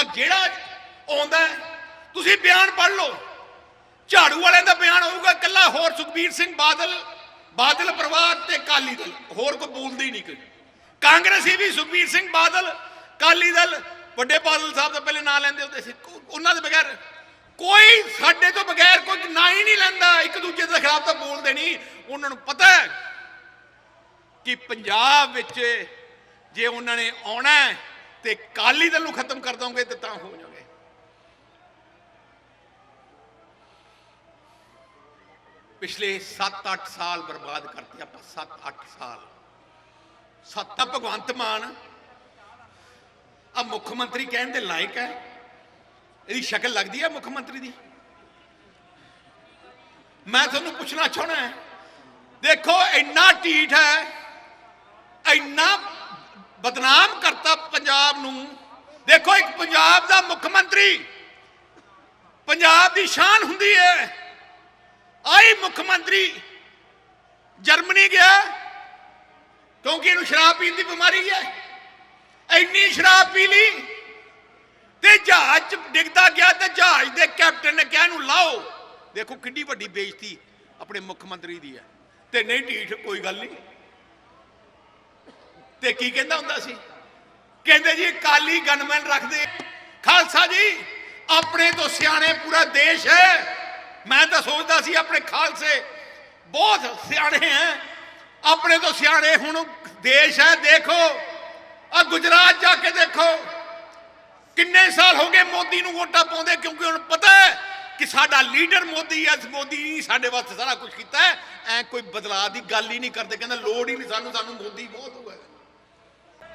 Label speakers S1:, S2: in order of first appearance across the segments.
S1: ਆ ਜਿਹੜਾ ਆਉਂਦਾ ਤੁਸੀਂ ਬਿਆਨ ਪੜ੍ਹ ਲਓ। ਝਾੜੂ ਵਾਲਿਆਂ ਦਾ ਬਿਆਨ ਹੋਊਗਾ ਕੱਲਾ ਹੋਰ ਸੁਖਬੀਰ ਸਿੰਘ ਬਾਦਲ ਬਾਦਲ ਪਰਿਵਾਰ ਤੇ ਕਾਲੀ ਦਲ, ਹੋਰ ਕੋਈ ਬੋਲਦਾ ਹੀ ਨਹੀਂ ਕੋਈ। ਕਾਂਗਰਸੀ ਵੀ ਸੁਖਬੀਰ ਸਿੰਘ ਬਾਦਲ ਕਾਲੀ ਦਲ, ਵੱਡੇ ਬਾਦਲ ਸਾਹਿਬ ਦਾ ਪਹਿਲੇ ਨਾਂ ਲੈਂਦੇ ਹੁੰਦੇ ਸੀ। ਉਹਨਾਂ ਦੇ ਬਗੈਰ ਕੋਈ ਸਾਡੇ ਤੋਂ ਬਗੈਰ ਕੋਈ ਨਾਂ ਹੀ ਨਹੀਂ ਲੈਂਦਾ। ਇੱਕ ਦੂਜੇ ਦੇ ਖਿਲਾਫ ਤਾਂ ਬੋਲਦੇ ਨਹੀਂ। ਉਹਨਾਂ ਨੂੰ ਪਤਾ ਹੈ ਕਿ ਪੰਜਾਬ ਵਿੱਚ ਜੇ ਉਹਨਾਂ ਨੇ ਆਉਣਾ ਹੈ ਤੇ ਕਾਲੀ ਦਲ ਨੂੰ ਖਤਮ ਕਰ ਦੋਗੇ ਤੇ ਤਾਂ ਹੋ ਜਾਓਗੇ। ਪਿਛਲੇ 7-8 ਸਾਲ ਬਰਬਾਦ ਕਰਤੇ ਆਪਾਂ 7-8 ਸਾਲ। ਸੱਤਾ ਭਗਵੰਤ ਮਾਨ। ਆ ਮੁੱਖ ਮੰਤਰੀ ਕਹਿਣ ਦੇ ਲਾਇਕ ਹੈ। ਇਹਦੀ ਸ਼ਕਲ ਲੱਗਦੀ ਹੈ ਮੁੱਖ ਮੰਤਰੀ ਦੀ। ਮੈਂ ਤੁਹਾਨੂੰ ਪੁੱਛਣਾ ਚਾਹਣਾ ਦੇਖੋ ਇੰਨਾ ਢੀਠ ਹੈ, ਇੰਨਾ ਬਦਨਾਮ ਕਰਤਾ ਪੰਜਾਬ ਨੂੰ। ਦੇਖੋ, ਇੱਕ ਪੰਜਾਬ ਦਾ ਮੁੱਖ ਮੰਤਰੀ ਪੰਜਾਬ ਦੀ ਸ਼ਾਨ ਹੁੰਦੀ ਹੈ ਆਈ ਮੁੱਖ ਮੰਤਰੀ ਜਰਮਨੀ ਗਿਆ, ਕਿਉਂਕਿ ਇਹਨੂੰ ਸ਼ਰਾਬ ਪੀਣ ਦੀ ਬਿਮਾਰੀ ਹੈ। ਇੰਨੀ ਸ਼ਰਾਬ ਪੀ ਲਈ ਤੇ ਜਹਾਜ਼ ਚ ਡਿੱਗਦਾ ਗਿਆ ਤੇ ਜਹਾਜ਼ ਦੇ ਕੈਪਟਨ ਨੇ ਕਿਹਾ ਇਹਨੂੰ ਲਾਓ। ਦੇਖੋ, ਕਿੰਨੀ ਵੱਡੀ ਬੇਇੱਜ਼ਤੀ ਆਪਣੇ ਮੁੱਖ ਮੰਤਰੀ ਦੀ ਹੈ। ਤੇ ਨਹੀਂ, ਢੀਠ ਕੋਈ ਗੱਲ ਨਹੀਂ। ਤੇ ਕੀ ਕਹਿੰਦਾ ਹੁੰਦਾ ਸੀ? ਕਹਿੰਦੇ ਜੀ ਕਾਲੀ ਗਨਮੈਨ ਰੱਖਦੇ ਖਾਲਸਾ ਜੀ, ਆਪਣੇ ਤੋਂ ਸਿਆਣੇ ਪੂਰਾ ਦੇਸ਼ ਹੈ। ਮੈਂ ਤਾਂ ਸੋਚਦਾ ਸੀ ਆਪਣੇ ਖਾਲਸੇ ਬਹੁਤ ਸਿਆਣੇ ਹੈ। ਆਪਣੇ ਤੋਂ ਸਿਆਣੇ ਹੁਣ ਦੇਸ਼ ਹੈ, ਦੇਖੋ। ਆ ਗੁਜਰਾਤ ਜਾ ਕੇ ਦੇਖੋ। ਕਿੰਨੇ ਸਾਲ ਹੋ ਗਏ ਮੋਦੀ ਨੂੰ ਵੋਟਾਂ ਪਾਉਂਦੇ, ਕਿਉਂਕਿ ਹੁਣ ਪਤਾ ਹੈ ਕਿ ਸਾਡਾ ਲੀਡਰ ਮੋਦੀ ਹੈ। ਮੋਦੀ ਨੇ ਸਾਡੇ ਵਾਸਤੇ ਸਾਰਾ ਕੁਝ ਕੀਤਾ ਹੈ। ਐ ਕੋਈ ਬਦਲਾਅ ਦੀ ਗੱਲ ਹੀ ਨਹੀਂ ਕਰਦੇ। ਕਹਿੰਦਾ ਲੋੜ ਹੀ ਨਹੀਂ ਸਾਨੂੰ ਸਾਨੂੰ ਮੋਦੀ ਬਹੁਤ ਹੋਇਆ।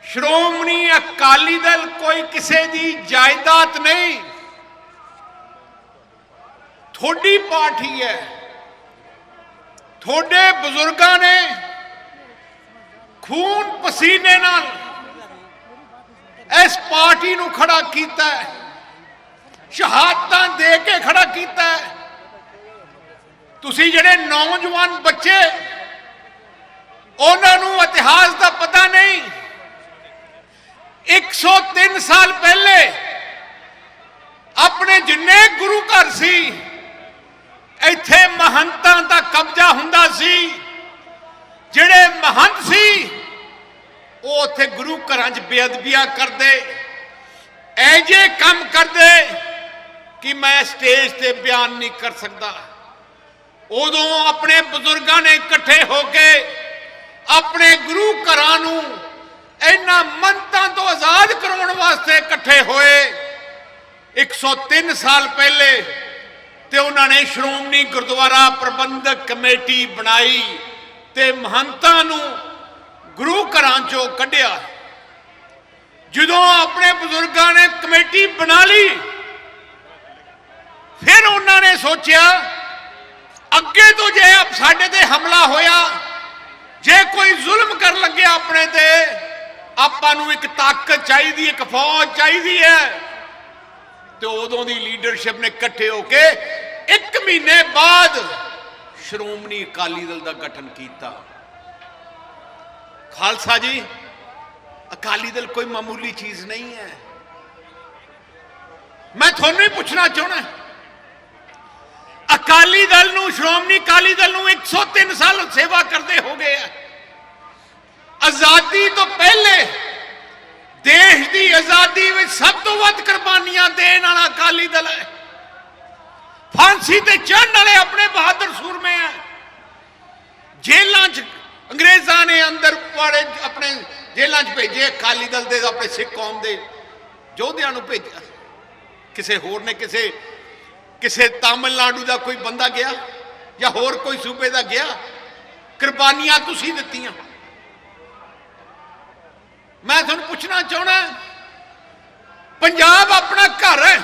S1: ਸ਼੍ਰੋਮਣੀ ਅਕਾਲੀ ਦਲ ਕੋਈ ਕਿਸੇ ਦੀ ਜਾਇਦਾਦ ਨਹੀਂ। ਥੋੜੀ ਪਾਰਟੀ ਹੈ। ਤੁਹਾਡੇ ਬਜ਼ੁਰਗਾਂ ਨੇ ਖੂਨ ਪਸੀਨੇ ਨਾਲ ਇਸ ਪਾਰਟੀ ਨੂੰ ਖੜਾ ਕੀਤਾ ਹੈ। ਸ਼ਹਾਦਤਾਂ ਦੇ ਕੇ ਖੜਾ ਕੀਤਾ ਹੈ। ਤੁਸੀਂ ਜਿਹੜੇ ਨੌਜਵਾਨ ਬੱਚੇ, ਉਹਨਾਂ ਨੂੰ ਇਤਿਹਾਸ ਦਾ ਪਤਾ ਨਹੀਂ। 103 ਸਾਲ ਪਹਿਲੇ ਆਪਣੇ ਜਿੰਨੇ ਗੁਰੂ ਘਰ ਸੀ, ਇੱਥੇ ਮਹੰਤਾਂ ਦਾ ਕਬਜ਼ਾ ਹੁੰਦਾ ਸੀ। ਜਿਹੜੇ ਮਹੰਤ ਸੀ, ਉਹ ਉੱਥੇ ਗੁਰੂ ਘਰਾਂ 'ਚ ਬੇਅਦਬੀਆਂ ਕਰਦੇ। ਐ ਜੇ ਕੰਮ ਕਰਦੇ ਕਿ ਮੈਂ ਸਟੇਜ ਤੇ ਬਿਆਨ ਨਹੀਂ ਕਰ ਸਕਦਾ। ਉਦੋਂ ਆਪਣੇ ਬਜ਼ੁਰਗਾਂ ਨੇ ਇਕੱਠੇ ਹੋ ਕੇ ਆਪਣੇ ਗੁਰੂ ਘਰਾਂ ਨੂੰ ਇਹਨਾਂ ਮੰਤਾਂ ਤੋਂ ਆਜ਼ਾਦ ਕਰਾਉਣ ਵਾਸਤੇ ਇਕੱਠੇ ਹੋਏ। 103 ਸਾਲ ਪਹਿਲੇ ਤੇ ਉਹਨਾਂ ਨੇ ਸ਼੍ਰੋਮਣੀ ਗੁਰਦੁਆਰਾ ਪ੍ਰਬੰਧਕ ਕਮੇਟੀ ਬਣਾਈ ਤੇ ਮਹੰਤਾਂ ਨੂੰ ਗੁਰੂ ਘਰਾਂ ਚੋਂ ਕੱਢਿਆ। ਜਦੋਂ ਆਪਣੇ ਬਜ਼ੁਰਗਾਂ ਨੇ ਕਮੇਟੀ ਬਣਾ ਲਈ, ਫਿਰ ਉਹਨਾਂ ਨੇ ਸੋਚਿਆ, ਅੱਗੇ ਤੋਂ ਜੇ ਸਾਡੇ ਤੇ ਹਮਲਾ ਹੋਇਆ, ਜੇ ਕੋਈ ਜ਼ੁਲਮ ਕਰਨ ਲੱਗਿਆ ਆਪਣੇ ਤੇ ਆਪਾਂ ਨੂੰ ਇੱਕ ਤਾਕਤ ਚਾਹੀਦੀ, ਇੱਕ ਫੌਜ ਚਾਹੀਦੀ ਹੈ। ਤੇ ਉਦੋਂ ਦੀ ਲੀਡਰਸ਼ਿਪ ਨੇ ਇਕੱਠੇ ਹੋ ਕੇ ਇੱਕ ਮਹੀਨੇ ਬਾਅਦ ਸ਼੍ਰੋਮਣੀ ਅਕਾਲੀ ਦਲ ਦਾ ਗਠਨ ਕੀਤਾ। ਖਾਲਸਾ ਜੀ, ਅਕਾਲੀ ਦਲ ਕੋਈ ਮਾਮੂਲੀ ਚੀਜ਼ ਨਹੀਂ ਹੈ। ਮੈਂ ਤੁਹਾਨੂੰ ਹੀ ਪੁੱਛਣਾ ਚਾਹਣਾ ਅਕਾਲੀ ਦਲ ਨੂੰ, ਸ਼੍ਰੋਮਣੀ ਅਕਾਲੀ ਦਲ ਨੂੰ 103 ਸਾਲ ਸੇਵਾ ਕਰਦੇ ਹੋ ਗਏ ਆ। ਆਜ਼ਾਦੀ ਤੋਂ ਪਹਿਲੇ ਦੇਸ਼ ਦੀ ਆਜ਼ਾਦੀ ਵਿੱਚ ਸਭ ਤੋਂ ਵੱਧ ਕੁਰਬਾਨੀਆਂ ਦੇਣ ਵਾਲਾ ਅਕਾਲੀ ਦਲ ਹੈ। ਫਾਂਸੀ ਤੇ ਚੜ੍ਹਨ ਵਾਲੇ ਆਪਣੇ ਬਹਾਦਰ ਸੂਰਮੇ ਆ ਜੇਲ੍ਹਾਂ 'ਚ ਅੰਗਰੇਜ਼ਾਂ ਨੇ ਅੰਦਰ ਵਾੜੇ ਆਪਣੇ ਜੇਲ੍ਹਾਂ 'ਚ ਭੇਜੇ, ਅਕਾਲੀ ਦਲ ਦੇ ਆਪਣੇ ਸਿੱਖ ਕੌਮ ਦੇ ਯੋਧਿਆਂ ਨੂੰ ਭੇਜਿਆ। ਕਿਸੇ ਹੋਰ ਨੇ ਕਿਸੇ ਕਿਸੇ ਤਾਮਿਲਨਾਡੂ ਦਾ ਕੋਈ ਬੰਦਾ ਗਿਆ ਜਾਂ ਹੋਰ ਕੋਈ ਸੂਬੇ ਦਾ ਗਿਆ। ਕੁਰਬਾਨੀਆਂ ਤੁਸੀਂ ਦਿੱਤੀਆਂ। ਮੈਂ ਤੁਹਾਨੂੰ ਪੁੱਛਣਾ ਚਾਹਣਾ ਪੰਜਾਬ ਆਪਣਾ ਘਰ ਹੈ।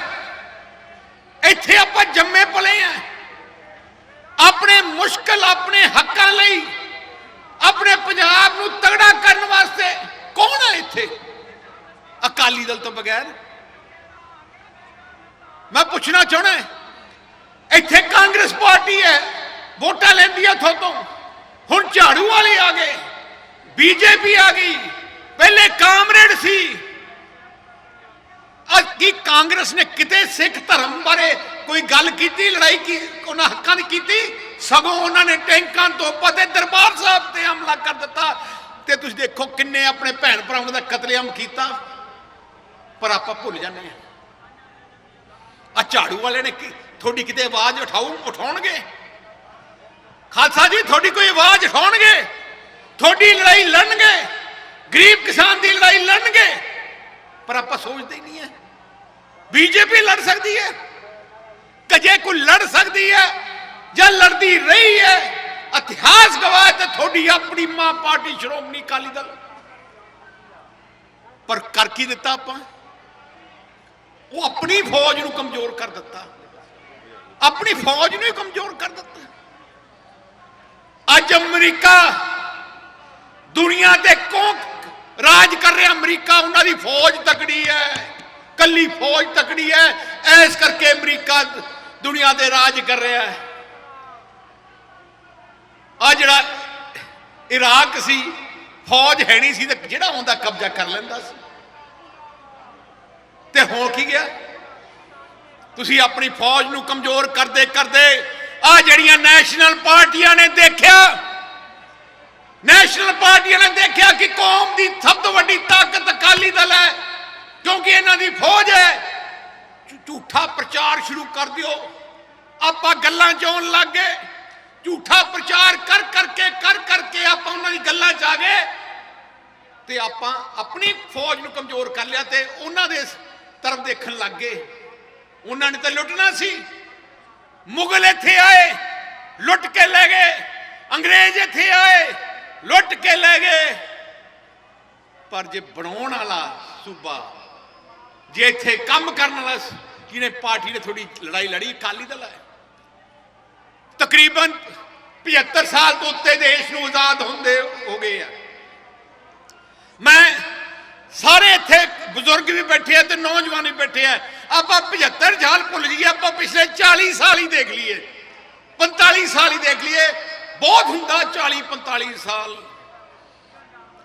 S1: ਇੱਥੇ ਆਪਾਂ ਜੰਮੇ ਪਲੇ ਆ ਆਪਣੇ ਮੁਸ਼ਕਲ, ਆਪਣੇ ਹੱਕਾਂ ਲਈ, ਆਪਣੇ ਪੰਜਾਬ ਨੂੰ ਤਗੜਾ ਕਰਨ ਵਾਸਤੇ ਕੌਣ ਹੈ ਇੱਥੇ? ਅਕਾਲੀ ਦਲ ਤੋਂ ਬਗੈਰ। ਮੈਂ ਪੁੱਛਣਾ ਚਾਹਣਾ ਇੱਥੇ ਕਾਂਗਰਸ ਪਾਰਟੀ ਹੈ, ਵੋਟਾਂ ਲੈਂਦੀ ਹੈ ਤੋਂ ਹੁਣ ਝਾੜੂ ਵਾਲੇ ਆ ਗਏ, ਬੀਜੇਪੀ ਆ ਗਈ। ਪਹਿਲੇ ਕਾਮਰੇਡ ਸੀ। ਅੱਜ ਕੀ ਕਾਂਗਰਸ ਨੇ ਕਿਤੇ ਸਿੱਖ ਧਰਮ ਬਾਰੇ ਕੋਈ ਗੱਲ ਕੀਤੀ, ਲੜਾਈ ਕੀ, ਉਹਨਾਂ ਹੱਕਾਂ ਦੀ ਕੀਤੀ? ਸਗੋਂ ਉਹਨਾਂ ਨੇ ਟੈਂਕਾਂ ਤੋਪਾਂ ਤੇ ਦਰਬਾਰ ਸਾਹਿਬ ਤੇ ਹਮਲਾ ਕਰ ਦਿੱਤਾ। ਤੇ ਤੁਸੀਂ ਦੇਖੋ ਕਿੰਨੇ ਆਪਣੇ ਭੈਣ ਭਰਾਵਾਂ ਦਾ ਕਤਲੇਆਮ ਕੀਤਾ। ਪਰ ਆਪਾਂ ਭੁੱਲ ਜਾਂਦੇ ਹਾਂ। ਆ ਝਾੜੂ ਵਾਲੇ ਨੇ ਤੁਹਾਡੀ ਕਿਤੇ ਆਵਾਜ਼ ਉਠਾਉ, ਉਠਾਉਣਗੇ? ਖਾਲਸਾ ਜੀ, ਤੁਹਾਡੀ ਕੋਈ ਆਵਾਜ਼ ਉਠਾਉਣਗੇ? ਤੁਹਾਡੀ ਲੜਾਈ ਲੜਨਗੇ? ਗਰੀਬ ਕਿਸਾਨ ਦੀ ਲੜਾਈ ਲੜਨਗੇ, ਪਰ ਆਪਾਂ ਸੋਚਦੇ ਹੀ ਨਹੀਂ ਹੈ। ਬੀਜੇਪੀ ਲੜ ਸਕਦੀ ਹੈ ਕਿ ਕੋਈ ਲੜ ਸਕਦੀ ਹੈ, ਜਾਂ ਲੜਦੀ ਰਹੀ ਹੈ, ਇਤਿਹਾਸ ਗਵਾਹ ਤੇ ਤੁਹਾਡੀ ਆਪਣੀ ਮਾਂ ਪਾਰਟੀ, ਸ਼੍ਰੋਮਣੀ ਅਕਾਲੀ ਦਲ। ਪਰ ਕਰ ਕੀ ਦਿੱਤਾ ਆਪਾਂ? ਉਹ ਆਪਣੀ ਫੌਜ ਨੂੰ ਕਮਜ਼ੋਰ ਕਰ ਦਿੱਤਾ। ਆਪਣੀ ਫੌਜ ਨੂੰ ਹੀ ਕਮਜ਼ੋਰ ਕਰ ਦਿੱਤਾ। ਅੱਜ ਅਮਰੀਕਾ ਦੁਨੀਆ ਦੇ ਕੌਣ ਰਾਜ ਕਰ ਰਿਹਾ ਅਮਰੀਕਾ, ਉਹਨਾਂ ਦੀ ਫੌਜ ਤਕੜੀ ਹੈ। ਕੱਲੀ ਫੌਜ ਤਕੜੀ ਹੈ। ਐਸ ਕਰਕੇ ਅਮਰੀਕਾ ਦੁਨੀਆ ਦੇ ਰਾਜ ਕਰ ਰਿਹਾ ਹੈ। ਆ ਜਿਹੜਾ ਇਰਾਕ ਸੀ, ਫੌਜ ਹੈ ਨਹੀਂ ਸੀ, ਤੇ ਜਿਹੜਾ ਹੁੰਦਾ ਕਬਜ਼ਾ ਕਰ ਲੈਂਦਾ ਸੀ। ਤੇ ਹੋ ਕੀ ਗਿਆ? ਤੁਸੀਂ ਆਪਣੀ ਫੌਜ ਨੂੰ ਕਮਜ਼ੋਰ ਕਰਦੇ ਕਰਦੇ ਆ ਜਿਹੜੀਆਂ ਨੈਸ਼ਨਲ ਪਾਰਟੀਆਂ ਨੇ ਦੇਖਿਆ ਨੈਸ਼ਨਲ ਪਾਰਟੀਆਂ ਨੇ ਦੇਖਿਆ ਕਿ ਕੌਮ ਦੀ ਸਭ ਤੋਂ ਵੱਡੀ ਤਾਕਤ ਅਕਾਲੀ ਦਲ ਹੈ, ਕਿਉਂਕਿ ਇਹਨਾਂ ਦੀ ਫੌਜ ਹੈ। ਝੂਠਾ ਪ੍ਰਚਾਰ ਸ਼ੁਰੂ ਕਰ ਦਿਓ। ਆਪਾਂ ਗੱਲਾਂ ਚ ਆਉਣ ਲੱਗ ਗਏ। ਝੂਠਾ ਪ੍ਰਚਾਰ ਕਰ ਕਰਕੇ ਕਰ ਕਰਕੇ ਆਪਾਂ ਉਹਨਾਂ ਦੀ ਗੱਲਾਂ ਚ ਆ ਗਏ। ਤੇ ਆਪਾਂ ਆਪਣੀ ਫੌਜ ਨੂੰ ਕਮਜ਼ੋਰ ਕਰ ਲਿਆ ਤੇ ਉਹਨਾਂ ਦੇ ਤਰਫ ਦੇਖਣ ਲੱਗ ਗਏ। ਉਹਨਾਂ ਨੇ ਤਾਂ ਲੁੱਟਣਾ ਸੀ। ਮੁਗਲ ਇੱਥੇ ਆਏ, ਲੁੱਟ ਕੇ ਲੈ ਗਏ। ਅੰਗਰੇਜ਼ ਇੱਥੇ ਆਏ। ਲੁੱਟ ਕੇ ਲੈ ਗਏ ਪਰ ਜੇ ਬਣਾਉਣ ਵਾਲਾ ਸੂਬਾ ਜੇ ਇੱਥੇ ਕੰਮ ਕਰਨ ਵਾਲਾ ਸ- ਜਿਹਨੇ ਪਾਰਟੀ ਨੇ ਥੋੜੀ ਲੜਾਈ ਲੜੀ ਅਕਾਲੀ ਦਲ ਹੈ ਤਕਰੀਬਨ 75 ਸਾਲ ਤੋਂ ਉੱਤੇ ਦੇਸ਼ ਨੂੰ ਆਜ਼ਾਦ ਹੁੰਦੇ ਹੋ ਗਏ ਆ ਮੈਂ ਸਾਰੇ ਇੱਥੇ ਬਜ਼ੁਰਗ ਵੀ ਬੈਠੇ ਆ ਤੇ ਨੌਜਵਾਨ ਵੀ ਬੈਠੇ ਆ ਆਪਾਂ 75 ਸਾਲ ਭੁੱਲ ਜਾਈਏ ਆਪਾਂ ਪਿਛਲੇ 40 ਸਾਲ ਹੀ ਦੇਖ ਲਈਏ 45 ਸਾਲ ਹੀ ਦੇਖ ਲਈਏ ਬਹੁਤ ਹੁੰਦਾ 40 45 ਸਾਲ।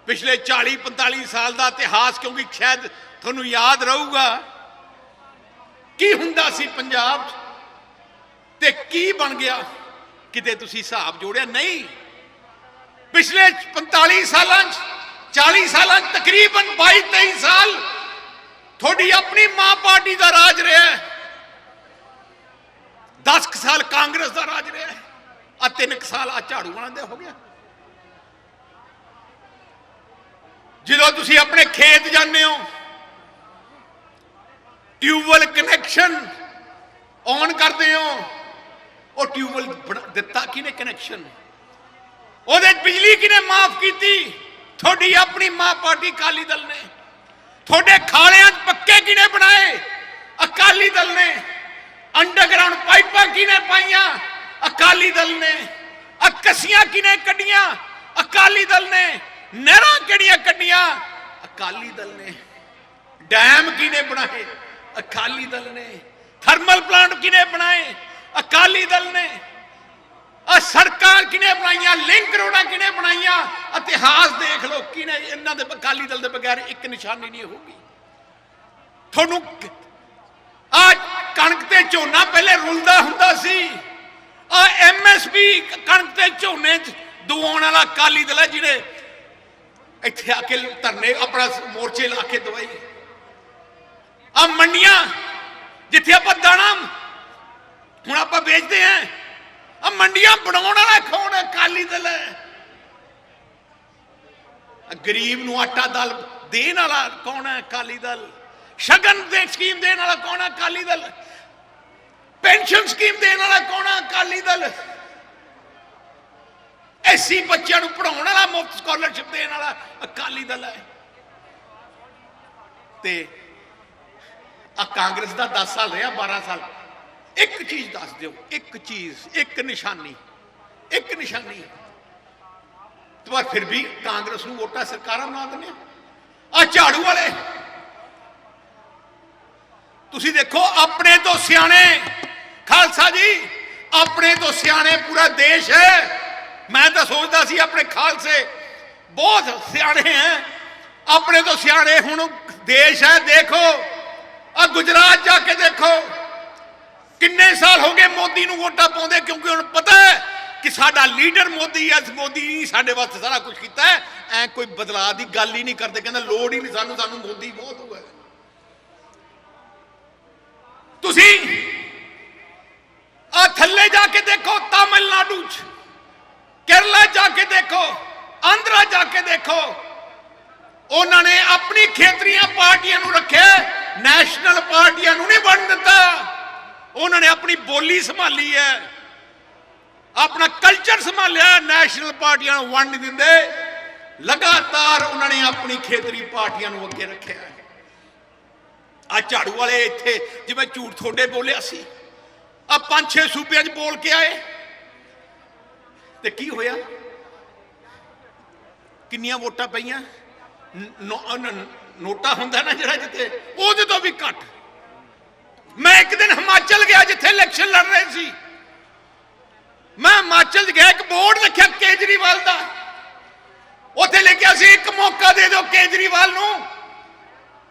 S1: ਪਿਛਲੇ 40 45 ਸਾਲ ਦਾ ਇਤਿਹਾਸ ਕਿਉਂਕਿ ਸ਼ਾਇਦ ਤੁਹਾਨੂੰ ਯਾਦ ਰਹੂਗਾ, ਕੀ ਹੁੰਦਾ ਸੀ ਪੰਜਾਬ 'ਚ ਤੇ ਕੀ ਬਣ ਗਿਆ? ਕਿਤੇ ਤੁਸੀਂ ਹਿਸਾਬ ਜੋੜਿਆ? ਨਹੀਂ। ਪਿਛਲੇ 45 ਸਾਲਾਂ 'ਚ 40 ਸਾਲਾਂ 'ਚ ਤਕਰੀਬਨ 22 23 ਸਾਲ ਤੁਹਾਡੀ ਆਪਣੀ ਮਾਂ ਪਾਰਟੀ ਦਾ ਰਾਜ ਰਿਹਾ। ਹੈ 10 ਸਾਲ ਕਾਂਗਰਸ ਦਾ ਰਾਜ ਆ 3 ਸਾਲ ਆ ਝਾੜੂ ਵਾਲਿਆਂ ਦੇ ਹੋ ਗਿਆ। ਜਦੋਂ ਤੁਸੀਂ ਆਪਣੇ ਖੇਤ ਜਾਂਦੇ ਹੋ, ਟਿਊਬਵੈਲ ਕਨੈਕਸ਼ਨ ਔਨ ਕਰਦੇ ਹੋ, ਉਹ ਟਿਊਬਵੈਲ ਦਿੱਤਾ ਕਿਨੇ ਕਨੈਕਸ਼ਨ? ਉਹਦੇ ਬਿਜਲੀ ਕਿਨੇ ਮਾਫ ਕੀਤੀ? ਤੁਹਾਡੀ ਆਪਣੀ ਮਾਂ ਪਾਰਟੀ ਅਕਾਲੀ ਦਲ ਨੇ। ਤੁਹਾਡੇ ਖਾਲਿਆਂ 'ਚ ਪੱਕੇ ਕਿਨੇ ਬਣਾਏ? ਅਕਾਲੀ ਦਲ ਨੇ। ਅੰਡਰਗਰਾਉਂਡ ਪਾਈਪਾਂ ਕਿਨੇ ਪਾਈਆਂ? ਅਕਾਲੀ ਦਲ ਨੇ। ਅਕਸੀਆਂ ਕਿਨੇ ਕੱਢੀਆਂ? ਅਕਾਲੀ ਦਲ ਨੇ। ਨਹਿਰਾਂ ਕਿਹੜੀਆਂ ਕੱਢੀਆਂ? ਅਕਾਲੀ ਦਲ ਨੇ। ਡੈਮ ਕਿਨੇ ਬਣਾਏ? ਅਕਾਲੀ ਦਲ ਨੇ। ਥਰਮਲ ਪਲਾਂਟ ਕਿਨੇ ਬਣਾਏ? ਅਕਾਲੀ ਦਲ ਨੇ। ਆ ਸੜਕਾਂ ਕਿਨੇ ਬਣਾਈਆਂ? ਲਿੰਕ ਰੋਡਾਂ ਕਿਨੇ ਬਣਾਈਆਂ? ਇਤਿਹਾਸ ਦੇਖ ਲਓ ਕਿਨੇ ਇਹਨਾਂ ਦੇ ਅਕਾਲੀ ਦਲ ਦੇ ਬਗੈਰ ਇੱਕ ਨਿਸ਼ਾਨੀ ਨਹੀਂ ਹੋਊਗੀ। ਤੁਹਾਨੂੰ ਆ ਕਣਕ ਤੇ ਝੋਨਾ ਪਹਿਲੇ ਰੁਲਦਾ ਹੁੰਦਾ ਸੀ। ਆ ਐਮਐਸਪੀ ਕਣਕ ਤੇ ਝੋਨੇ ਚ ਦਵਾਉਣ ਵਾਲਾ ਅਕਾਲੀ ਦਲ ਹੈ ਜਿਹੜੇ ਇੱਥੇ ਆ ਕੇ ਧਰਨੇ, ਆਪਣਾ ਮੋਰਚੇ ਲਾ ਕੇ ਦਵਾਈ। ਆ ਮੰਡੀਆਂ, ਜਿੱਥੇ ਆਪਾਂ ਦਾਣਾ, ਹੁਣ ਆਪਾਂ ਵੇਚਦੇ ਆਂ। ਆ ਮੰਡੀਆਂ ਬਣਾਉਣ ਵਾਲਾ ਕੌਣ ਹੈ ਅਕਾਲੀ ਦਲ? ਹੈ ਗਰੀਬ ਨੂੰ ਆਟਾ ਦਲ ਦੇਣ ਵਾਲਾ ਕੌਣ ਹੈ ਅਕਾਲੀ ਦਲ? ਸ਼ਗਨ ਦੇ ਸਕੀਮ ਦੇਣ ਵਾਲਾ ਕੌਣ ਹੈ ਅਕਾਲੀ ਦਲ? ਪੈਨਸ਼ਨ ਸਕੀਮ ਦੇਣ ਵਾਲਾ ਕੌਣ ਹੈ ਅਕਾਲੀ ਦਲ। ਐਸੀ ਬੱਚਿਆਂ ਨੂੰ ਪੜਾਉਣ ਵਾਲਾ, ਮੁਫਤ ਸਕਾਲਰਸ਼ਿਪ ਦੇਣ ਵਾਲਾ ਅਕਾਲੀ ਦਲ ਹੈ ਤੇ ਆ ਕਾਂਗਰਸ ਦਾ 10 ਸਾਲ ਰਿਹਾ 12 ਸਾਲ। ਇੱਕ ਚੀਜ਼ ਦੱਸ ਦਿਓ, ਇੱਕ ਚੀਜ਼, ਇੱਕ ਨਿਸ਼ਾਨੀ ਇੱਕ ਨਿਸ਼ਾਨੀ। ਪਰ ਫਿਰ ਵੀ ਕਾਂਗਰਸ ਨੂੰ ਵੋਟਾਂ ਸਰਕਾਰਾਂ ਬਣਾ ਦਿੰਦੇ ਆ ਝਾੜੂ ਵਾਲੇ। ਤੁਸੀਂ ਦੇਖੋ, ਆਪਣੇ ਤੋਂ ਸਿਆਣੇ ਖਾਲਸਾ ਜੀ, ਆਪਣੇ ਤੋਂ ਸਿਆਣੇ ਪੂਰਾ ਦੇਸ਼ ਹੈ। ਮੈਂ ਤਾਂ ਸੋਚਦਾ ਸੀ ਆਪਣੇ ਖਾਲਸੇ ਬਹੁਤ ਸਿਆਣੇ ਹੈ। ਆਪਣੇ ਤੋਂ ਸਿਆਣੇ ਹੁਣ ਦੇਸ਼ ਹੈ, ਦੇਖੋ। ਆ ਗੁਜਰਾਤ ਜਾ ਕੇ ਦੇਖੋ। ਕਿੰਨੇ ਸਾਲ ਹੋ ਗਏ ਮੋਦੀ ਨੂੰ ਵੋਟਾਂ ਪਾਉਂਦੇ, ਕਿਉਂਕਿ ਹੁਣ ਪਤਾ ਹੈ ਕਿ ਸਾਡਾ ਲੀਡਰ ਮੋਦੀ ਹੈ ਮੋਦੀ ਨੇ ਸਾਡੇ ਵਾਸਤੇ ਸਾਰਾ ਕੁਝ ਕੀਤਾ ਹੈ। ਐ ਕੋਈ ਬਦਲਾਅ ਦੀ ਗੱਲ ਹੀ ਨਹੀਂ ਕਰਦੇ, ਕਹਿੰਦਾ ਲੋੜ ਹੀ ਨਹੀਂ ਸਾਨੂੰ ਸਾਨੂੰ ਮੋਦੀ ਬਹੁਤ ਹੋਇਆ। ਤੁਸੀਂ ਆ ਥੱਲੇ ਜਾ ਕੇ ਦੇਖੋ ਤਾਮਿਲਨਾਡੂ ਚ। ਕੇਰਲਾ ਜਾ ਕੇ ਦੇਖੋ, ਆਂਧਰਾ ਜਾ ਕੇ ਦੇਖੋ। ਉਹਨਾਂ ਨੇ ਆਪਣੀ ਖੇਤਰੀਆਂ ਪਾਰਟੀਆਂ ਨੂੰ ਰੱਖਿਆ, ਨੈਸ਼ਨਲ ਪਾਰਟੀਆਂ ਨੂੰ ਨਹੀਂ ਬਣ ਦਿੱਤਾ। ਉਹਨਾਂ ਨੇ ਆਪਣੀ ਬੋਲੀ ਸੰਭਾਲੀ ਹੈ, ਆਪਣਾ ਕਲਚਰ ਸੰਭਾਲਿਆ, ਨੈਸ਼ਨਲ ਪਾਰਟੀਆਂ ਨੂੰ ਵੰਡ ਨਹੀਂ ਦਿੰਦੇ। ਲਗਾਤਾਰ ਉਹਨਾਂ ਨੇ ਆਪਣੀ ਖੇਤਰੀ ਪਾਰਟੀਆਂ ਨੂੰ ਅੱਗੇ ਰੱਖਿਆ ਹੈ। ਆ ਝਾੜੂ ਵਾਲੇ ਇੱਥੇ, ਜਿਵੇਂ ਝੂਠ ਥੋੜੇ ਬੋਲਿਆ ਸੀ। ਆ ਪੰਜ ਛੇ ਸੂਬਿਆਂ 'ਚ ਬੋਲ ਕੇ ਆਏ। ਤੇ ਕੀ ਹੋਇਆ? ਕਿੰਨੀਆਂ ਵੋਟਾਂ ਪਈਆਂ? ਨ- ਨੋਟਾ ਹੁੰਦਾ ਨਾ ਜਿਹੜਾ ਜਿੱਥੇ, ਉਹਦੇ ਤੋਂ ਵੀ ਘੱਟ। ਮੈਂ ਇੱਕ ਦਿਨ ਹਿਮਾਚਲ ਗਿਆ ਜਿੱਥੇ ਇਲੈਕਸ਼ਨ ਲੜ ਰਹੇ ਸੀ। ਮੈਂ ਹਿਮਾਚਲ 'ਚ ਗਿਆ, ਇੱਕ ਬੋਰਡ ਰੱਖਿਆ ਕੇਜਰੀਵਾਲ ਦਾ। ਉੱਥੇ ਲਿਖਿਆ ਸੀ, ਇੱਕ ਮੌਕਾ ਦੇ ਦਿਓ ਕੇਜਰੀਵਾਲ ਨੂੰ।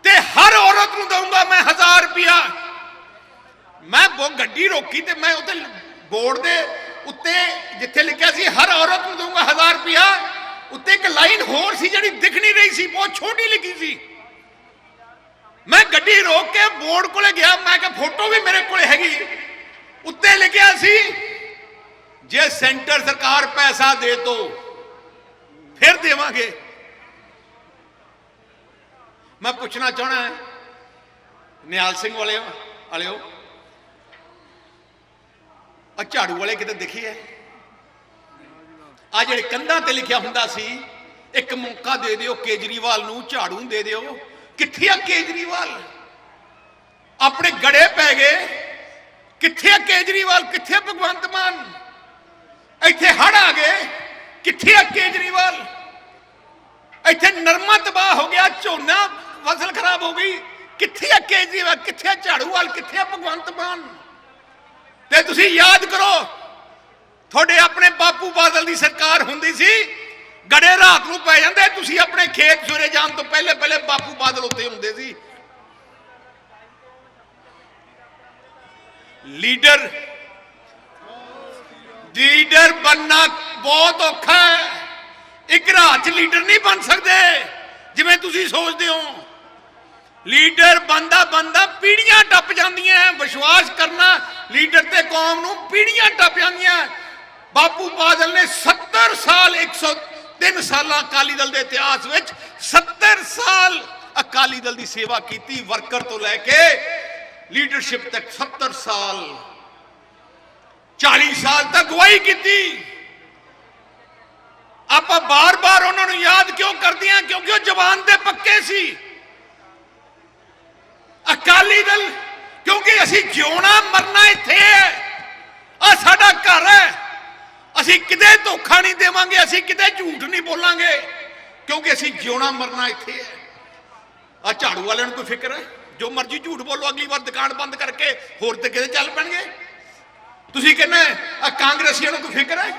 S1: ਤੇ ਹਰ ਔਰਤ ਨੂੰ ਦਊਂਗਾ ਮੈਂ 1000 ਰੁਪਿਆ ਮੈਂ ਉਹ ਗੱਡੀ ਰੋਕੀ ਤੇ ਮੈਂ ਉੱਤੇ ਬੋਰਡ ਦੇ ਉੱਤੇ ਜਿੱਥੇ ਲਿਖਿਆ ਸੀ ਹਰ ਔਰਤ ਨੂੰ ਦਊਂਗਾ 1000 ਰੁਪਿਆ ਉੱਤੇ ਇੱਕ ਲਾਈਨ ਹੋਰ ਸੀ ਜਿਹੜੀ ਦਿਖ ਨਹੀਂ ਰਹੀ ਸੀ ਬਹੁਤ ਛੋਟੀ ਲਿਖੀ ਸੀ ਮੈਂ ਗੱਡੀ ਰੋਕ ਕੇ ਬੋਰਡ ਕੋਲੇ ਗਿਆ ਮੈਂ ਕਿਹਾ ਫੋਟੋ ਵੀ ਮੇਰੇ ਕੋਲੇ ਹੈਗੀ ਉੱਤੇ ਲਿਖਿਆ ਸੀ ਜੇ ਸੈਂਟਰ ਸਰਕਾਰ ਪੈਸਾ ਦੇ ਤੋ ਫਿਰ ਦੇਵਾਂਗੇ ਮੈਂ ਪੁੱਛਣਾ ਚਾਹਣਾ ਨਿਹਾਲ ਸਿੰਘ ਵਾਲੇ ਵਾਲਿਓ ਆ ਝਾੜੂ ਵਾਲੇ ਕਿਤੇ ਦਿਖੀ ਹੈ ਆ ਜਿਹੜੇ ਕੰਧਾਂ ਤੇ ਲਿਖਿਆ ਹੁੰਦਾ ਸੀ, ਇੱਕ ਮੌਕਾ ਦੇ ਦਿਓ, ਕੇਜਰੀਵਾਲ ਨੂੰ ਝਾੜੂ ਦੇ ਦਿਓ। ਕਿੱਥੇ ਆ ਕੇਜਰੀਵਾਲ? ਆਪਣੇ ਗੜੇ ਪੈ ਗਏ। ਕਿੱਥੇ ਆ ਕੇਜਰੀਵਾਲ? ਕਿੱਥੇ ਭਗਵੰਤ ਮਾਨ? ਇੱਥੇ ਹੜ ਆ ਗਏ। ਕਿੱਥੇ ਆ ਕੇਜਰੀਵਾਲ? ਇੱਥੇ ਨਰਮਾ ਤਬਾਹ ਹੋ ਗਿਆ, ਝੋਨਾ ਫਸਲ ਖਰਾਬ ਹੋ ਗਈ। ਕਿੱਥੇ ਆ ਕੇਜਰੀਵਾਲ? ਕਿੱਥੇ ਆ ਝਾੜੂਵਾਲ ਕਿੱਥੇ ਆ ਭਗਵੰਤ ਮਾਨ? ਤੇ ਤੁਸੀਂ ਯਾਦ ਕਰੋ, ਤੁਹਾਡੇ ਆਪਣੇ ਬਾਪੂ ਬਾਦਲ ਦੀ ਸਰਕਾਰ ਹੁੰਦੀ ਸੀ, ਗੜੇ ਰਾਤ ਨੂੰ ਪੈ ਜਾਂਦੇ, ਤੁਸੀਂ ਆਪਣੇ ਖੇਤ ਸਵੇਰੇ ਜਾਣ ਤੋਂ ਪਹਿਲੇ ਪਹਿਲੇ ਬਾਪੂ ਬਾਦਲ ਉੱਤੇ ਹੁੰਦੇ ਸੀ। ਲੀਡਰ ਲੀਡਰ ਬੰਨਾ ਬਹੁਤ ਔਖਾ ਹੈ। ਇੱਕ ਰਾਤ 'ਚ ਲੀਡਰ ਨਹੀਂ ਬਣ ਸਕਦੇ, ਜਿਵੇਂ ਤੁਸੀਂ ਸੋਚਦੇ ਹੋ। ਲੀਡਰ ਬੰਦਾ ਬੰਦਾ ਪੀੜੀਆਂ ਟੱਪ ਜਾਂਦੀਆਂ ਵਿਸ਼ਵਾਸ ਕਰਨਾ ਲੀਡਰ ਤੇ ਕੌਮ ਨੂੰ ਪੀੜੀਆਂ ਟੱਪ ਜਾਂਦੀਆਂ ਬਾਪੂ ਬਾਦਲ ਨੇ 70 ਸਾਲ 103 ਸਾਲਾਂ ਅਕਾਲੀ ਦਲ ਦੇ ਇਤਿਹਾਸ ਵਿੱਚ 70 ਸਾਲ ਅਕਾਲੀ ਦਲ ਦੀ ਸੇਵਾ ਕੀਤੀ, ਵਰਕਰ ਤੋਂ ਲੈ ਕੇ ਲੀਡਰਸ਼ਿਪ ਤੱਕ 70 ਸਾਲ। 40 ਸਾਲ ਤੱਕ ਅਗਵਾਈ ਕੀਤੀ। ਆਪਾਂ ਬਾਰ-ਬਾਰ ਉਹਨਾਂ ਨੂੰ ਯਾਦ ਕਿਉਂ ਕਰਦੇ ਹਾਂ ਕਿਉਂਕਿ ਉਹ ਜ਼ਬਾਨ ਦੇ ਪੱਕੇ ਸੀ। ਅਕਾਲੀ ਦਲ, ਕਿਉਂਕਿ ਅਸੀਂ ਜਿਉਣਾ, ਮਰਨਾ ਇੱਥੇ ਹੈ। ਆ ਸਾਡਾ ਘਰ ਹੈ। ਅਸੀਂ ਕਿਤੇ ਧੋਖਾ ਨਹੀਂ ਦੇਵਾਂਗੇ, ਅਸੀਂ ਕਿਤੇ ਝੂਠ ਨਹੀਂ ਬੋਲਾਂਗੇ, ਕਿਉਂਕਿ ਅਸੀਂ ਜਿਉਣਾ, ਮਰਨਾ ਇੱਥੇ ਹੈ। ਆ ਝਾੜੂ ਵਾਲਿਆਂ ਨੂੰ ਕੋਈ ਫਿਕਰ ਹੈ? ਜੋ ਮਰਜ਼ੀ ਝੂਠ ਬੋਲੋ, ਅਗਲੀ ਵਾਰ ਦੁਕਾਨ ਬੰਦ ਕਰਕੇ ਹੋਰ ਤੇ ਕਿਤੇ ਚੱਲ ਪੈਣਗੇ। ਤੁਸੀਂ ਕਹਿੰਦੇ ਆ ਕਾਂਗਰਸੀਆਂ ਨੂੰ ਕੋਈ ਫਿਕਰ ਹੈ?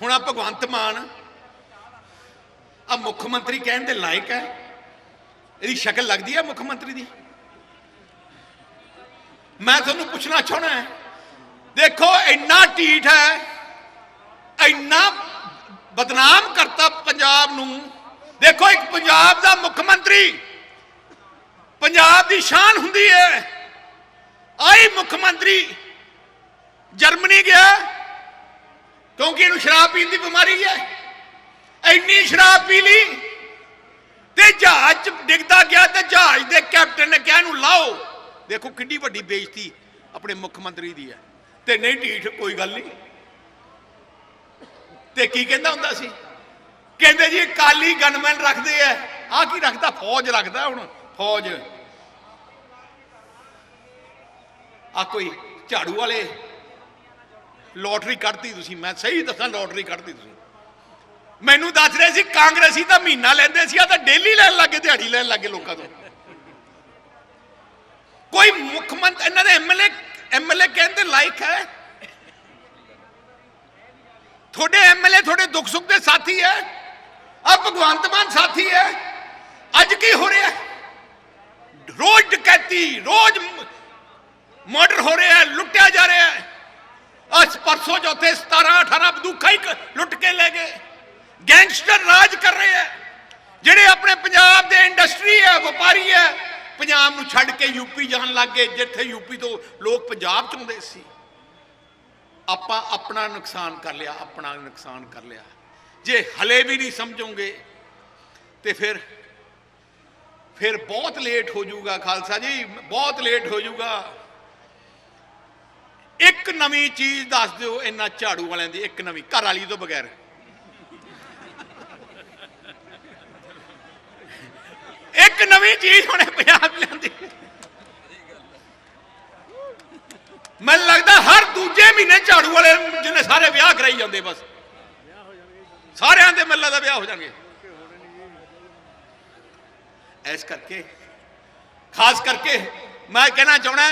S1: ਹੁਣ ਆ ਭਗਵੰਤ ਮਾਨ ਆ ਮੁੱਖ ਮੰਤਰੀ ਕਹਿਣ ਦੇ ਲਾਇਕ ਹੈ? ਇਹਦੀ ਸ਼ਕਲ ਲੱਗਦੀ ਹੈ ਮੁੱਖ ਮੰਤਰੀ ਦੀ? ਮੈਂ ਤੁਹਾਨੂੰ ਪੁੱਛਣਾ ਚਾਹਣਾ ਹੈ, ਦੇਖੋ ਇੰਨਾ ਢੀਠ ਹੈ, ਇੰਨਾ ਬਦਨਾਮ ਕਰਤਾ ਪੰਜਾਬ ਨੂੰ। ਦੇਖੋ ਇੱਕ ਪੰਜਾਬ ਦਾ ਮੁੱਖ ਮੰਤਰੀ, ਪੰਜਾਬ ਦੀ ਸ਼ਾਨ ਹੁੰਦੀ ਹੈ। ਆਈ ਮੁੱਖ ਮੰਤਰੀ ਜਰਮਨੀ ਗਿਆ, ਕਿਉਂਕਿ ਇਹਨੂੰ ਸ਼ਰਾਬ ਪੀਣ ਦੀ ਬਿਮਾਰੀ ਹੈ। ਇੰਨੀ ਸ਼ਰਾਬ ਪੀ ਲਈ ਤੇ ਜਹਾਜ਼ 'ਚ ਡਿੱਗਦਾ ਗਿਆ ਤੇ ਜਹਾਜ਼ ਦੇ ਕੈਪਟਨ ਨੇ ਕਿਹਾ ਇਹਨੂੰ ਲਾਓ। ਦੇਖੋ ਕਿੰਨੀ ਵੱਡੀ ਬੇਇੱਜ਼ਤੀ ਆਪਣੇ ਮੁੱਖ ਮੰਤਰੀ ਦੀ ਹੈ। ਤੇ ਨਹੀਂ ਢੀਠ ਕੋਈ ਗੱਲ ਨਹੀਂ। ਤੇ ਕੀ ਕਹਿੰਦਾ ਹੁੰਦਾ ਸੀ? ਕਹਿੰਦੇ ਜੀ ਕਾਲੀ ਗਨਮੈਨ ਰੱਖਦੇ ਆ। ਆ ਕੀ ਰੱਖਦਾ? ਫੌਜ ਰੱਖਦਾ ਹੁਣ, ਫੌਜ। ਆ ਕੋਈ ਝਾੜੂ ਵਾਲੇ, ਲੋਟਰੀ ਕੱਢਤੀ ਤੁਸੀਂ। ਮੈਂ ਸਹੀ ਦੱਸਾਂ, ਲੋਟਰੀ ਕੱਢਤੀ ਤੁਸੀਂ। ਮੈਨੂੰ ਦੱਸ ਰਹੇ ਸੀ ਕਾਂਗਰਸੀ ਤਾਂ ਮਹੀਨਾ ਲੈਂਦੇ ਸੀ, ਆ ਤਾਂ ਡੇਲੀ ਲੈਣ ਲੱਗੇ ਦਿਹਾੜੀ ਲੈਣ ਲੱਗੇ ਲੋਕਾਂ ਤੋਂ। ਕੋਈ ਮੁੱਖ ਮੰਤਰੀ ਇਹਨਾਂ ਦੇ ਐਮਐਲਏ ਐਮਐਲਏ ਕਹਿੰਦੇ ਲਾਇਕ ਹੈ? ਤੁਹਾਡੇ ਐਮਐਲਏ ਤੁਹਾਡੇ ਦੁੱਖ ਸੁੱਖ ਦੇ ਸਾਥੀ ਹੈ? ਆ ਭਗਵੰਤ ਮਾਨ ਸਾਥੀ ਹੈ? ਅੱਜ ਕੀ ਹੋ ਰਿਹਾ ਰੋਜ਼ ਡਕੈਤੀ, ਰੋਜ਼ ਮਰਡਰ ਹੋ ਰਿਹਾ ਹੈ, ਲੁੱਟਿਆ ਜਾ ਰਿਹਾ ਹੈ। ਅੱਜ ਪਰਸੋਂ ਚੌਥੇ 17 18 ਬੰਦੂਕਾਂ ਹੀ ਲੁੱਟ ਕੇ ਲੈ ਗਏ। ਗੈਂਗਸਟਰ ਰਾਜ ਕਰ ਰਹੇ ਹੈ। ਜਿਹੜੇ ਆਪਣੇ ਪੰਜਾਬ ਦੇ ਇੰਡਸਟਰੀ ਹੈ, ਵਪਾਰੀ ਹੈ, ਪੰਜਾਬ ਨੂੰ ਛੱਡ ਕੇ ਯੂਪੀ ਜਾਣ ਲੱਗ ਗਏ, ਜਿੱਥੇ ਯੂਪੀ ਤੋਂ ਲੋਕ ਪੰਜਾਬ ਚ ਆਉਂਦੇ ਸੀ। ਆਪਾਂ ਆਪਣਾ ਨੁਕਸਾਨ ਕਰ ਲਿਆ, ਆਪਣਾ ਨੁਕਸਾਨ ਕਰ ਲਿਆ। ਜੇ ਹਲੇ ਵੀ ਨਹੀਂ ਸਮਝੋਗੇ, ਤੇ ਫਿਰ ਫਿਰ ਬਹੁਤ ਲੇਟ ਹੋ ਜਾਊਗਾ ਖਾਲਸਾ ਜੀ, ਬਹੁਤ ਲੇਟ ਹੋ ਜਾਊਗਾ। ਇੱਕ ਨਵੀਂ ਚੀਜ਼ ਦੱਸ ਦਿਓ, ਇਹਨਾਂ ਝਾੜੂ ਵਾਲਿਆਂ ਦੀ, ਇੱਕ ਨਵੀਂ, ਘਰ ਵਾਲੀ ਤੋਂ ਬਗੈਰ। ਇੱਕ ਨਵੀਂ ਚੀਜ਼ ਹੁਣੇ ਪੰਜਾਬ ਲਿਆਂਦੀ ਮੈਨੂੰ ਲੱਗਦਾ ਹਰ ਦੂਜੇ ਮਹੀਨੇ ਝਾੜੂ ਵਾਲੇ ਜਿਹਨੇ ਸਾਰੇ ਵਿਆਹ ਕਰਾਈ ਜਾਂਦੇ ਬਸ। ਸਾਰਿਆਂ ਦੇ ਮੱਲਾ ਦਾ ਵਿਆਹ ਹੋ ਜਾਣਗੇ। ਐਸ ਕਰਕੇ, ਖਾਸ ਕਰਕੇ ਮੈਂ ਕਹਿਣਾ ਚਾਹਣਾ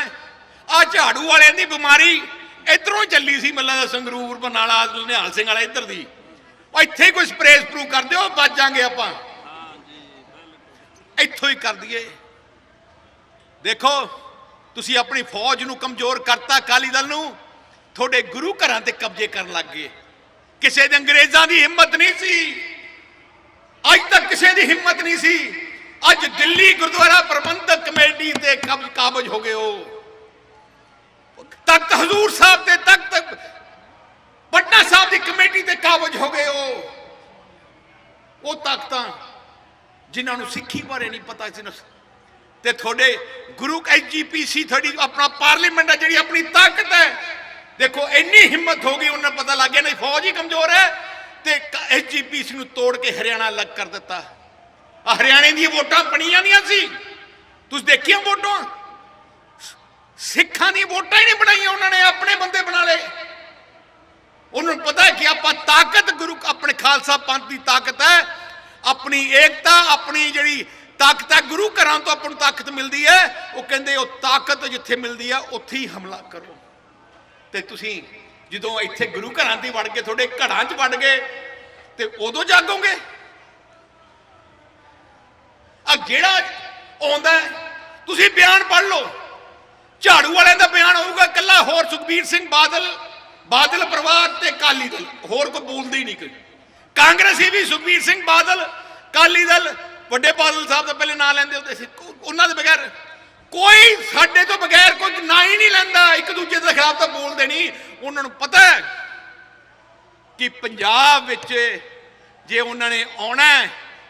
S1: ਆ ਝਾੜੂ ਵਾਲਿਆਂ ਦੀ ਬਿਮਾਰੀ ਇਧਰੋਂ ਚੱਲੀ ਸੀ ਮੱਲਾ ਦਾ ਸੰਗਰੂਰ ਬਨਾਲਾ ਨਿਹਾਲ ਸਿੰਘ ਵਾਲਾ ਇੱਧਰ ਦੀ। ਇੱਥੇ ਹੀ ਕੋਈ ਸਪਰੇਅ ਸਪਰੂ ਕਰ ਦਿਓ, ਬਚ ਜਾਾਂਗੇ ਆਪਾਂ। ਇੱਥੋਂ ਹੀ ਕਰ ਦਈਏ। ਦੇਖੋ, ਤੁਸੀਂ ਆਪਣੀ ਫੌਜ ਨੂੰ ਕਮਜ਼ੋਰ ਕਰਤਾ ਅਕਾਲੀ ਦਲ ਨੂੰ, ਤੁਹਾਡੇ ਗੁਰੂ ਘਰਾਂ ਤੇ ਕਬਜ਼ੇ ਕਰਨ ਲੱਗ ਗਏ। ਕਿਸੇ ਦੇ ਅੰਗਰੇਜ਼ਾਂ ਦੀ ਹਿੰਮਤ ਨਹੀਂ ਸੀ। ਅੱਜ ਤੱਕ ਕਿਸੇ ਦੀ ਹਿੰਮਤ ਨਹੀਂ ਸੀ। ਅੱਜ ਦਿੱਲੀ ਗੁਰਦੁਆਰਾ ਪ੍ਰਬੰਧਕ ਕਮੇਟੀ ਤੇ ਕਬਜ਼ ਕਾਬਜ ਹੋ ਗਏ ਹੋ। ਤਖਤ ਹਜ਼ੂਰ ਸਾਹਿਬ ਤੇ ਤਖਤ ਪਟਨਾ ਸਾਹਿਬ ਦੀ ਕਮੇਟੀ ਤੇ ਕਾਬਜ ਹੋ ਗਏ ਹੋ। ਉਹ ਤਾਕਤਾਂ ਜਿਨ੍ਹਾਂ ਨੂੰ ਸਿੱਖੀ ਬਾਰੇ ਨਹੀਂ ਪਤਾ ਸੀ ਤੇ ਤੁਹਾਡੇ ਗੁਰੂ ਐਜੀਪੀਸੀ ਤੁਹਾਡੀ ਆਪਣਾ ਪਾਰਲੀਮੈਂਟ ਹੈ, ਜਿਹੜੀ ਆਪਣੀ ਤਾਕਤ ਹੈ। ਦੇਖੋ, ਇੰਨੀ ਹਿੰਮਤ ਹੋ ਗਈ, ਉਹਨਾਂ ਨੂੰ ਪਤਾ ਲੱਗ ਗਿਆ, ਨਹੀਂ, ਫੌਜ ਹੀ ਕਮਜ਼ੋਰ ਹੈ। ਤੇ ਐਜੀਪੀਸੀ ਨੂੰ ਤੋੜ ਕੇ ਹਰਿਆਣਾ ਅਲੱਗ ਕਰ ਦਿੱਤਾ। ਆ ਹਰਿਆਣੇ ਦੀਆਂ ਵੋਟਾਂ ਬਣੀਆਂ ਦੀਆਂ ਸੀ। ਤੁਸੀਂ ਦੇਖੀਆਂ ਵੋਟਾਂ? ਸਿੱਖਾਂ ਦੀ ਵੋਟਾਂ ਹੀ ਨਹੀਂ ਬਣਾਈਆਂ ਉਹਨਾਂ ਨੇ, ਆਪਣੇ ਬੰਦੇ ਬਣਾ ਲਏ। ਉਹਨਾਂ ਨੂੰ ਪਤਾ ਕਿ ਆਪਾਂ ਤਾਕਤ, ਗੁਰੂ, ਆਪਣੇ ਖਾਲਸਾ ਪੰਥ ਦੀ ਤਾਕਤ ਹੈ। ਆਪਣੀ ਏਕਤਾ, ਆਪਣੀ ਜਿਹੜੀ ਤਾਕਤ ਹੈ ਗੁਰੂ ਘਰਾਂ ਤੋਂ ਆਪਾਂ ਨੂੰ ਤਾਕਤ ਮਿਲਦੀ ਹੈ। ਉਹ ਕਹਿੰਦੇ, ਉਹ ਤਾਕਤ ਜਿੱਥੇ ਮਿਲਦੀ ਹੈ ਉੱਥੇ ਹੀ ਹਮਲਾ ਕਰੋ। ਤੇ ਤੁਸੀਂ ਜਦੋਂ ਇੱਥੇ ਗੁਰੂ ਘਰਾਂ ਦੀ ਵੜ ਕੇ, ਤੁਹਾਡੇ ਘਰਾਂ 'ਚ ਵੜ ਗਏ, ਤੇ ਉਦੋਂ ਜਾਗੋਗੇ? ਆ ਜਿਹੜਾ ਆਉਂਦਾ ਤੁਸੀਂ ਬਿਆਨ ਪੜ੍ਹ ਲਓ। ਝਾੜੂ ਵਾਲਿਆਂ ਦਾ ਬਿਆਨ ਹੋਊਗਾ ਕੱਲਾ ਹੋਰ ਸੁਖਬੀਰ ਸਿੰਘ ਬਾਦਲ ਬਾਦਲ ਪਰਿਵਾਰ ਤੇ ਕਾਲੀ ਦਲ, ਹੋਰ ਕੋਈ ਬੋਲਦੀ ਨਹੀਂ ਕੋਈ। ਕਾਂਗਰਸੀ ਵੀ ਸੁਖਬੀਰ ਸਿੰਘ ਬਾਦਲ ਕਾਲੀ ਦਲ, ਵੱਡੇ ਬਾਦਲ ਸਾਹਿਬ ਦਾ ਪਹਿਲੇ ਨਾਂ ਲੈਂਦੇ ਹੁੰਦੇ ਸੀ। ਉਹਨਾਂ ਦੇ ਬਗੈਰ ਕੋਈ ਸਾਡੇ ਤੋਂ ਬਗੈਰ ਕੁਝ ਨਾਂ ਹੀ ਨਹੀਂ ਲੈਂਦਾ। ਇੱਕ ਦੂਜੇ ਦੇ ਖਿਲਾਫ ਤਾਂ ਬੋਲਦੇ ਨਹੀਂ ਉਹਨਾਂ ਨੂੰ ਪਤਾ ਹੈ ਕਿ ਪੰਜਾਬ ਵਿੱਚ ਜੇ ਉਹਨਾਂ ਨੇ ਆਉਣਾ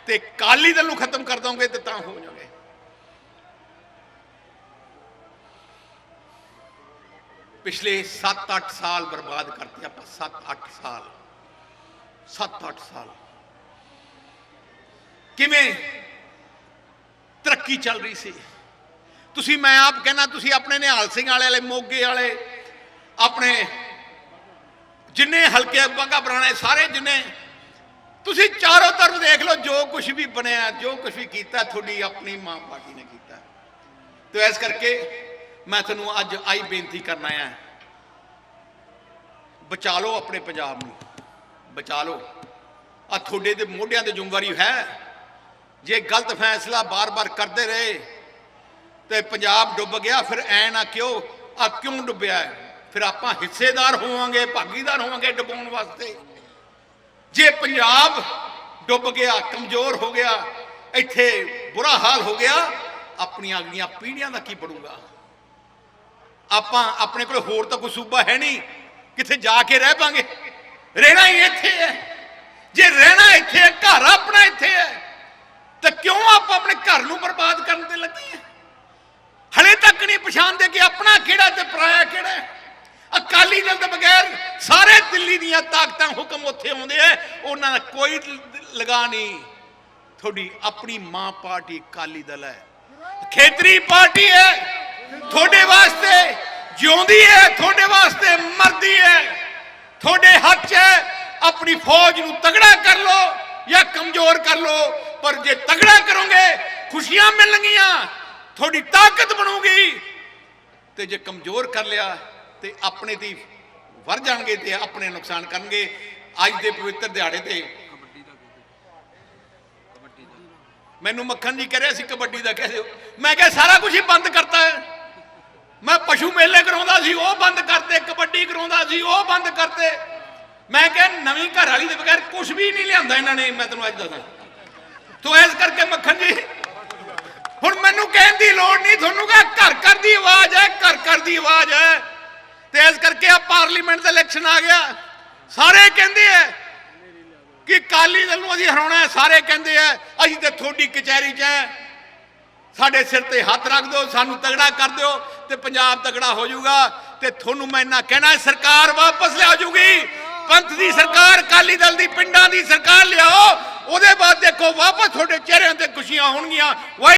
S1: ਤੇ ਕਾਲੀ ਦਲ ਨੂੰ ਖਤਮ ਕਰ ਦੋਗੇ ਤੇ ਤਾਂ ਹੋ ਜਾਓਗੇ। ਪਿਛਲੇ 7-8 ਸਾਲ ਬਰਬਾਦ ਕਰਤੇ ਆਪਾਂ 7-8 ਸਾਲ। 7-8 ਸਾਲ। ਕਿਵੇਂ ਤਰੱਕੀ ਚੱਲ ਰਹੀ ਸੀ? ਤੁਸੀਂ, ਮੈਂ ਆਪ ਕਹਿੰਦਾ, ਤੁਸੀਂ ਆਪਣੇ ਨਿਹਾਲ ਸਿੰਘ ਵਾਲੇ ਵਾਲੇ ਮੋਗੇ ਵਾਲੇ, ਆਪਣੇ ਜਿੰਨੇ ਹਲਕੇ ਬਾਗਾ ਬਰਾਣੇ ਸਾਰੇ ਜਿੰਨੇ, ਤੁਸੀਂ ਚਾਰੋਂ ਤਰਫ ਦੇਖ ਲਓ, ਜੋ ਕੁਝ ਵੀ ਬਣਿਆ, ਜੋ ਕੁਝ ਵੀ ਕੀਤਾ, ਤੁਹਾਡੀ ਆਪਣੀ ਮਾਂ ਪਾਰਟੀ ਨੇ ਕੀਤਾ। ਤੇ ਇਸ ਕਰਕੇ ਮੈਂ ਤੁਹਾਨੂੰ ਅੱਜ ਆਈ ਬੇਨਤੀ ਕਰਨਾ ਹੈ। ਬਚਾ ਲਓ ਆਪਣੇ ਪੰਜਾਬ ਨੂੰ। ਬਚਾ ਲਓ। ਆ ਤੁਹਾਡੇ ਦੇ ਮੋਢਿਆਂ ਤੇ ਜ਼ਿੰਮੇਵਾਰੀ ਹੈ। ਜੇ ਗਲਤ ਫੈਸਲਾ ਬਾਰ-ਬਾਰ ਕਰਦੇ ਰਹੇ ਤੇ ਪੰਜਾਬ ਡੁੱਬ ਗਿਆ, ਫਿਰ ਐ ਨਾ ਕਿਉਂ ਆ ਕਿਉਂ ਡੁੱਬਿਆ ਫਿਰ ਆਪਾਂ ਹਿੱਸੇਦਾਰ ਹੋਵਾਂਗੇ, ਭਾਗੀਦਾਰ ਹੋਵਾਂਗੇ ਡੁੱਬਣ ਵਾਸਤੇ। ਜੇ ਪੰਜਾਬ ਡੁੱਬ ਗਿਆ, ਕਮਜ਼ੋਰ ਹੋ ਗਿਆ, ਇੱਥੇ ਬੁਰਾ ਹਾਲ ਹੋ ਗਿਆ, ਆਪਣੀਆਂ ਅਗਲੀਆਂ ਪੀੜ੍ਹੀਆਂ ਦਾ ਕੀ ਬਣੂਗਾ? ਆਪਾਂ ਆਪਣੇ ਕੋਲ ਹੋਰ ਤਾਂ ਕੋਈ ਸੂਬਾ ਹੈ ਨਹੀਂ। ਕਿੱਥੇ ਜਾ ਕੇ ਰਹਿ ਪਾਂਗੇ? ਰਹਿਣਾ ਹੀ ਇੱਥੇ ਹੈ। ਜੇ ਰਹਿਣਾ ਇੱਥੇ ਹੈ, ਘਰ ਆਪਣਾ ਇੱਥੇ ਹੈ, ਤਾਂ ਕਿਉਂ ਆਪਾਂ ਆਪਣੇ ਘਰ ਨੂੰ ਬਰਬਾਦ ਕਰਨ ਤੇ ਲੱਗੇ ਹਾਂ? ਹਲੇ ਤੱਕ ਨਹੀਂ ਪਛਾਣਦੇ ਕਿ ਆਪਣਾ ਕਿਹੜਾ ਤੇ ਪਰਾਇਆ ਕਿਹੜਾ ਅਕਾਲੀ ਦਲ ਦੇ ਬਗੈਰ ਸਾਰੇ ਦਿੱਲੀ ਦੀਆਂ ਤਾਕਤਾਂ ਹੁਕਮ ਉੱਥੇ ਆਉਂਦੇ ਐ ਉਹਨਾਂ ਦਾ ਕੋਈ ਲਗਾ ਨਹੀਂ। ਤੁਹਾਡੀ ਆਪਣੀ ਮਾਂ ਪਾਰਟੀ ਅਕਾਲੀ ਦਲ ਹੈ। ਖੇਤਰੀ ਪਾਰਟੀ ਹੈ। ਤੁਹਾਡੇ ਵਾਸਤੇ ਜਿਉਂਦੀ ਹੈ, ਤੁਹਾਡੇ ਵਾਸਤੇ ਮਰਦੀ ਹੈ। ਤੁਹਾਡੇ ਹੱਥ 'ਚ ਆਪਣੀ ਫੌਜ ਨੂੰ ਤਗੜਾ ਕਰ ਲਓ ਜਾਂ ਕਮਜ਼ੋਰ ਕਰ ਲਓ, ਪਰ ਜੇ ਤਗੜਾ ਕਰੋਗੇ, ਖੁਸ਼ੀਆਂ ਮਿਲਣਗੀਆਂ, ਤੁਹਾਡੀ ਤਾਕਤ ਬਣੂਗੀ। ਤੇ ਜੇ ਕਮਜ਼ੋਰ ਕਰ ਲਿਆ, ਤੇ ਆਪਣੇ ਦੀ ਵਰ ਜਾਣਗੇ ਤੇ ਆਪਣੇ ਨੁਕਸਾਨ ਕਰਨਗੇ। ਅੱਜ ਦੇ ਪਵਿੱਤਰ ਦਿਹਾੜੇ ਤੇ ਮੈਨੂੰ ਮੱਖਣ ਜੀ ਕਹਿ ਰਿਹਾ ਸੀ, ਕਬੱਡੀ ਦਾ ਕਹਿ ਦਿਓ। ਮੈਂ ਕਿਹਾ, ਸਾਰਾ ਕੁਝ ਹੀ ਬੰਦ ਕਰਤਾ ਹੈ। ਮੈਂ ਪਸ਼ੂ ਮੇਲੇ ਕਰਾਉਂਦਾ ਸੀ, ਉਹ ਬੰਦ ਕਰਤੇ, ਕਬੱਡੀ ਕਰਾਉਂਦਾ ਸੀ, ਉਹ ਬੰਦ ਕਰਤੇ। ਮੈਂ ਕਿਹਾ, ਨਵੀਂ ਘਰ ਵਾਲੀ ਦੇ ਬਗੈਰ ਕੁਝ ਵੀ ਨਹੀਂ ਲਿਆਂਦਾ ਇਹਨਾਂ ਨੇ, ਮੈਂ ਤੈਨੂੰ ਅੱਜ ਦੱਸਾਂ ਤੋ ਇਸ ਕਰਕੇ ਮੱਖਣ ਜੀ, ਹੁਣ ਮੈਨੂੰ ਕਹਿਣ ਦੀ ਲੋੜ ਨਹੀਂ, ਤੁਹਾਨੂੰ ਕਹਾ ਘਰ ਘਰ ਦੀ ਆਵਾਜ਼ ਹੈ, ਘਰ ਘਰ ਦੀ ਆਵਾਜ਼ ਹੈ। ਤੇ ਇਸ ਕਰਕੇ ਆ ਪਾਰਲੀਮੈਂਟ ਦਾ ਇਲੈਕਸ਼ਨ ਆ ਗਿਆ। ਸਾਰੇ ਕਹਿੰਦੇ ਆ ਕਿ ਕਾਲੀ ਦਲ ਨੂੰ ਅਸੀਂ ਹਰਾਉਣਾ ਸਾਰੇ ਕਹਿੰਦੇ ਆ, ਅਸੀਂ ਤੇ ਤੁਹਾਡੀ ਕਚਹਿਰੀ 'ਚ ਹੈ। ਸਾਡੇ ਸਿਰ ਤੇ ਹੱਥ ਰੱਖ ਦਿਓ, ਸਾਨੂੰ ਤਗੜਾ ਕਰ ਦਿਓ ਤੇ ਪੰਜਾਬ ਤਗੜਾ ਹੋ ਜਾਊਗਾ ਤੇ ਤੁਹਾਨੂੰ ਮੈਂ ਇੰਨਾ ਕਹਿਣਾ ਸਰਕਾਰ ਵਾਪਸ ਲਿਆ ਜੂਗੀ ਪੰਥ ਦੀ ਸਰਕਾਰ ਕਾਲੀ ਦਲ ਦੀ, ਪਿੰਡਾਂ ਦੀ ਸਰਕਾਰ ਲਿਆਓ, ਉਹਦੇ ਬਾਅਦ ਦੇਖੋ ਵਾਪਸ ਤੁਹਾਡੇ ਚਿਹਰਿਆਂ ਤੇ ਖੁਸ਼ੀਆਂ ਹੋਣਗੀਆਂ। ਵਾਹਿ-